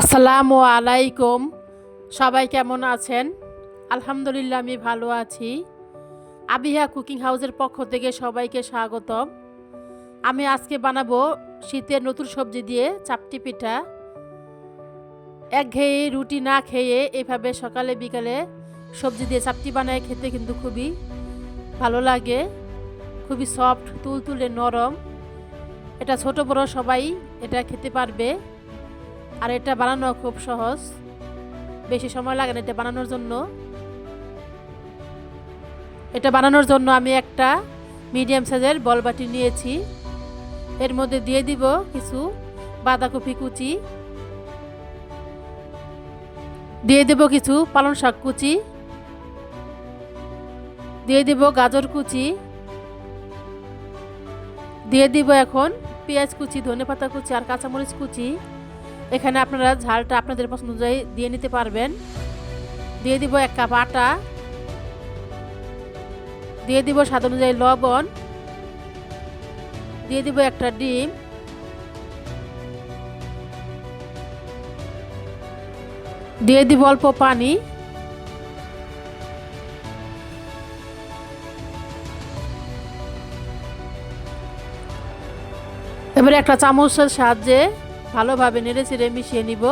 আসসালামু আলাইকুম। সবাই কেমন আছেন? আলহামদুলিল্লাহ, আমি ভালো আছি। আবিহা কুকিং হাউসের পক্ষ থেকে সবাইকে স্বাগতম। আমি আজকে বানাবো শীতের নতুন সবজি দিয়ে চাপটি পিঠা। এক ঘেয়ে রুটি না খেয়ে এভাবে সকালে, বিকালে সবজি দিয়ে চাপটি বানায় খেতে কিন্তু খুবই ভালো লাগে। খুবই সফট তুলতুলে নরম। এটা ছোট, বড় সবাই এটা খেতে পারবে। আর এটা বানানো খুব সহজ। বেশি সময় লাগে না এটা বানানোর জন্য। এটা বানানোর জন্য আমি একটা মিডিয়াম সাইজের বল বাটি নিয়েছি। এর মধ্যে দিয়ে দিব কিছু বাঁধাকপি কুচি। দিয়ে দেব কিছু পালং শাক কুচি। দিয়ে দিব গাজর কুচি। দিয়ে দিব এখন পেঁয়াজ কুচি ধনে পাতা কুচি আর কাঁচামরিচ কুচি। এখানে আপনারা ঝালটা আপনাদের পছন্দ অনুযায়ী দিয়ে নিতে পারবেন। দিয়ে দিব এক কাপ আটা। দিয়ে দিব স্বাদ অনুযায়ী লবণ। দিয়ে দিব একটা ডিম। দিয়ে দিব অল্প পানি। এবারে একটা চামচের সাহায্যে ভালোভাবে নেড়ে চেড়ে মিশিয়ে নিব।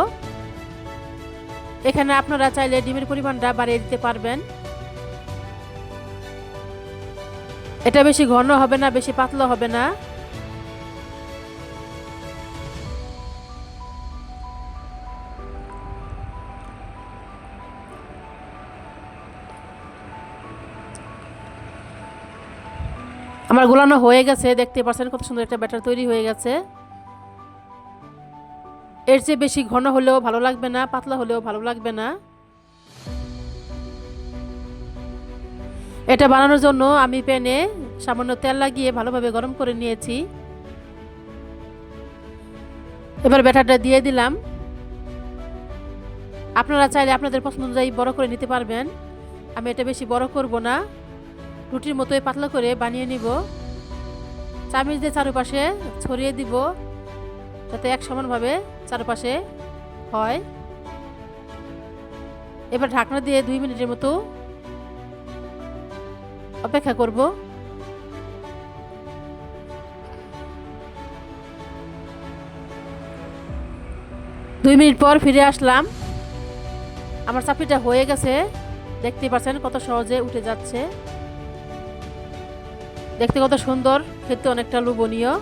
এখানে আপনারা চাইলে ডিমের পরিমাণটা বাড়িয়ে দিতে পারবেন। এটা বেশি ঘন হবে না, বেশি পাতলা হবে না। আমার গোলানো হয়ে গেছে, দেখতে পাচ্ছেন কত সুন্দর একটা ব্যাটার তৈরি হয়ে গেছে। এর চেয়ে বেশি ঘন হলেও ভালো লাগবে না, পাতলা হলেও ভালো লাগবে না। এটা বানানোর জন্য আমি প্যানে সামান্য তেল লাগিয়ে ভালোভাবে গরম করে নিয়েছি। এবার ব্যাটারটা দিয়ে দিলাম। আপনারা চাইলে আপনাদের পছন্দ অনুযায়ী বড় করে নিতে পারবেন। আমি এটা বেশি বড় করব না। রুটির মতোই পাতলা করে বানিয়ে নিব। চামিচ দিয়ে চারপাশে ছড়িয়ে দিব। যাতে এক সমানভাবে চারপাশে হয়। এবার ঢাকনা দিয়ে দুই মিনিটের মতো অপেক্ষা করব। দুই মিনিট পর ফিরে আসলাম। আমার চাপিটা হয়ে গেছে। দেখতে পাচ্ছেন কত সহজে উঠে যাচ্ছে। দেখতে কত সুন্দর, খেতে অনেকটা লোভনীয়।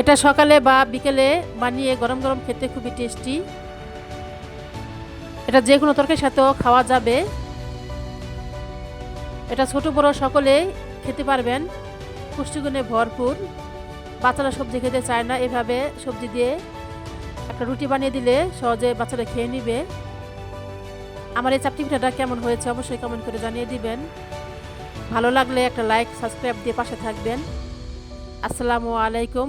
এটা সকালে বা বিকেলে বানিয়ে গরম গরম খেতে খুবই টেস্টি এটা যে কোনো তরকারির সাথেও খাওয়া যাবে। এটা ছোট বড় সকলে খেতে পারবেন। পুষ্টিগুণে ভরপুর। বাচ্চারা সবজি খেতে চায় না, এভাবে সবজি দিয়ে একটা রুটি বানিয়ে দিলে সহজে বাচ্চারা খেয়ে নিবে। আমার এই চাপটি পিঠাটা কেমন হয়েছে অবশ্যই কমেন্ট করে জানিয়ে দিবেন। ভালো লাগলে একটা লাইক সাবস্ক্রাইব দিয়ে পাশে থাকবেন। আসসালামু আলাইকুম।